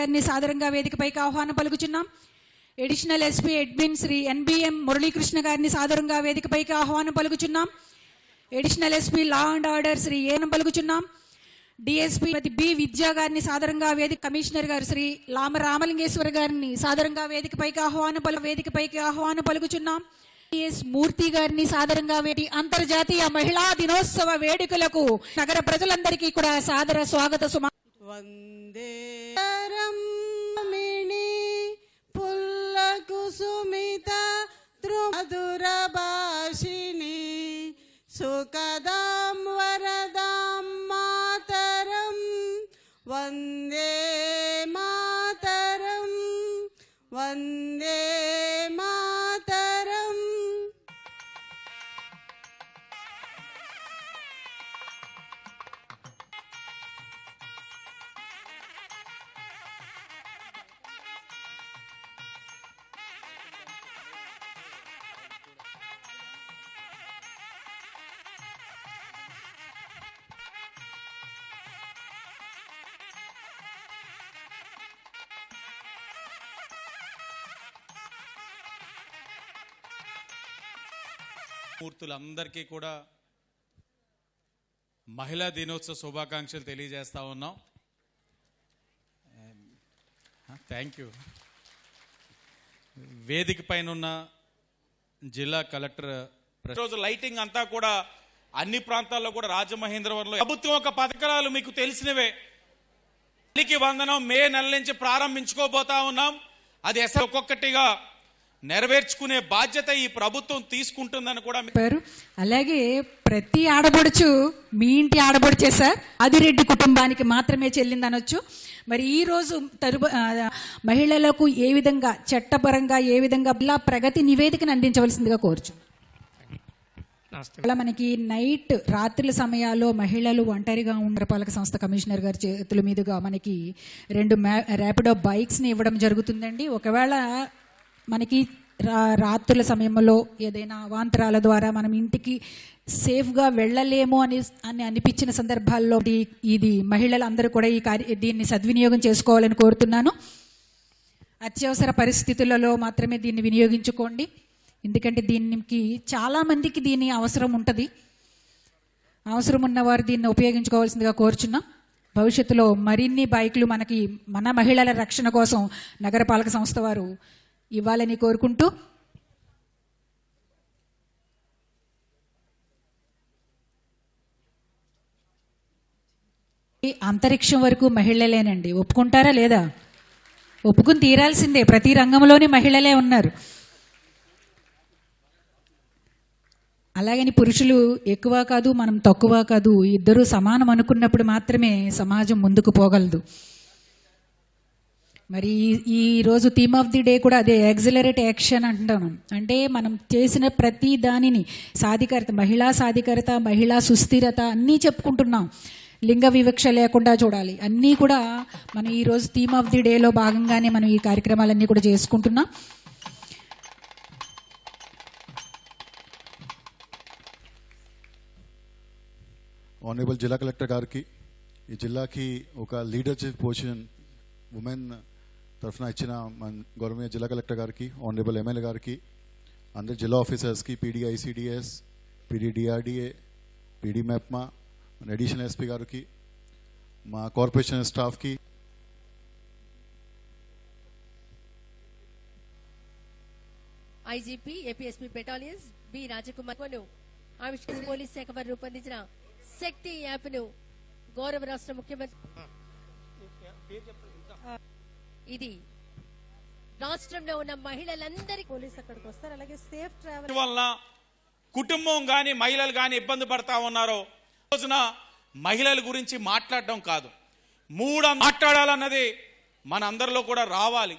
గారిని సాదరంగా వేదికపైకి ఆహ్వానం పలుకుచున్నాం. Additional SP admin Shri NBM Muralikrishna గారిని సాదరంగా వేదికపైకి ఆహ్వానం పలుకుచున్నాం. Additional SP law and order Shri ఏనం పలుకుచున్నాం. డిఎస్పీ బి విద్యా గారిని సాదరంగా వేదిక కమిషనర్ గారు శ్రీ లామ రామలింగేశ్వర గారిని సాదరంగా వేదికపైకి ఆహ్వానం పలు వేదికపైకి ఆహ్వానం పలుకుచున్నాం. ఎస్ మూర్తి గారిని సాదరంగా వేడి అంతర్జాతీయ మహిళా దినోత్సవ వేడుకలకు నగర ప్రజలందరికీ కూడా సాదర స్వాగత సుమా వందే मधुरभाषिणी सुखदां वरदां मातरम वंदे मातरं। वंदे मा మూర్తులందరికీ కూడా మహిళా దినోత్సవ శుభాకాంక్షలు తెలియజేస్తా ఉన్నాం. థ్యాంక్ యూ వేదిక పైన ఉన్న జిల్లా కలెక్టర్ రోజు లైటింగ్ అంతా కూడా అన్ని ప్రాంతాల్లో కూడా రాజమహేంద్రవరంలో ప్రభుత్వం ఒక పథకాలు మీకు తెలిసినవే. వందనం. మే నెల నుంచి ప్రారంభించుకోబోతా ఉన్నాం. అది ఎస్ ఒక్కొక్కటిగా నెరవేర్చుకునే బాధ్యత ఈ ప్రభుత్వం తీసుకుంటుందని కూడా చెప్పారు. అలాగే ప్రతి ఆడబడుచు మీ ఇంటి ఆడబడుచే సార్. ఆదిరెడ్డి కుటుంబానికి మాత్రమే చెల్లిందనొచ్చు. మరి ఈ రోజు తరుబ ఆ, మహిళలకు ఏ విధంగా చట్టపరంగా ఏ విధంగా ఇలా ప్రగతి నివేదికను అందించవలసిందిగా కోరుచు. అలా మనకి నైట్ రాత్రుల సమయాల్లో మహిళలు ఒంటరిగా ఉండరపాలక సంస్థ కమిషనర్ గారి చేతుల మీదుగా మనకి రెండు మ్యా- ర్యాపిడో బైక్స్ని ఇవ్వడం జరుగుతుందండి. ఒకవేళ మనకి రా రాత్రుల సమయంలో ఏదైనా అవాంతరాల ద్వారా మనం ఇంటికి సేఫ్గా వెళ్ళలేము అని అని అనిపించిన సందర్భాల్లో ఇది మహిళలందరూ కూడా ఈ కార్య దీన్ని సద్వినియోగం చేసుకోవాలని కోరుతున్నాను. అత్యవసర పరిస్థితులలో మాత్రమే దీన్ని వినియోగించుకోండి. ఎందుకంటే దీనికి చాలామందికి దీని అవసరం ఉంటుంది. అవసరం ఉన్నవారు దీన్ని ఉపయోగించుకోవాల్సిందిగా కోరుచున్నాం. భవిష్యత్తులో మరిన్ని బైకులు మనకి మన మహిళల రక్షణ కోసం నగరపాలక సంస్థ వారు ఇవ్వాలని కోరుకుంటూ అంతరిక్షం వరకు మహిళలేనండి. ఒప్పుకుంటారా లేదా? ఒప్పుకుని తీరాల్సిందే. ప్రతి రంగంలోని మహిళలే ఉన్నారు. అలాగని పురుషులు ఎక్కువ కాదు మనం తక్కువ కాదు ఇద్దరూ సమానం అనుకున్నప్పుడు మాత్రమే సమాజం ముందుకు పోగలదు. మరి ఈ- రోజు థీమ్ ఆఫ్ ది డే కూడా అదే ఎగ్జిలరేట్ యాక్షన్ అంటున్నాం అంటే మనం చేసిన ప్రతి దానిని సాధికారత మహిళా సాధికారత మహిళా సుస్థిరత అన్నీ చెప్పుకుంటున్నాం. లింగ వివక్ష లేకుండా చూడాలి. అన్నీ కూడా మనం ఈరోజు థీమ్ ఆఫ్ ది డేలో భాగంగానే మనం ఈ కార్యక్రమాలన్నీ కూడా చేసుకుంటున్నాం. ఆనరబుల్ జిల్లా కలెక్టర్ గారికి ఈ జిల్లాకి ఒక లీడర్షిప్ పొజిషన్ ఉమెన్ తరఫున ఇచ్చిన మన గౌరవనీయ జిల్లా కలెక్టర్ గారికి ఆనరబుల్ ఎమ్మెల్యే గారికి అందరి జిల్లా ఆఫీసర్స్కి PD ICDS PD DRDA PD MEPMA మన అడిషనల్ ఎస్పీ గారికి మా కార్పొరేషన్ స్టాఫ్కి IGP APSP battalions B Rajkumar ను ఆవిష్కరణ పోలీస్ శాఖ వారు రూపొందించిన శక్తి యాప్ ను గౌరవ రాష్ట్ర ముఖ్యమంత్రి ఇది రాష్ట్రంలో ఉన్న మహిళలందరికీ పోలీస్ అక్కడికి వస్తారు. అలాగే సేఫ్ ట్రావెల్ వలన కుటుంబం కానీ మహిళలు కానీ ఇబ్బంది పడతా ఉన్నారో రోజున మహిళల గురించి మాట్లాడడం కాదు. మూడు మాట్లాడాలన్నది మన అందరిలో కూడా రావాలి.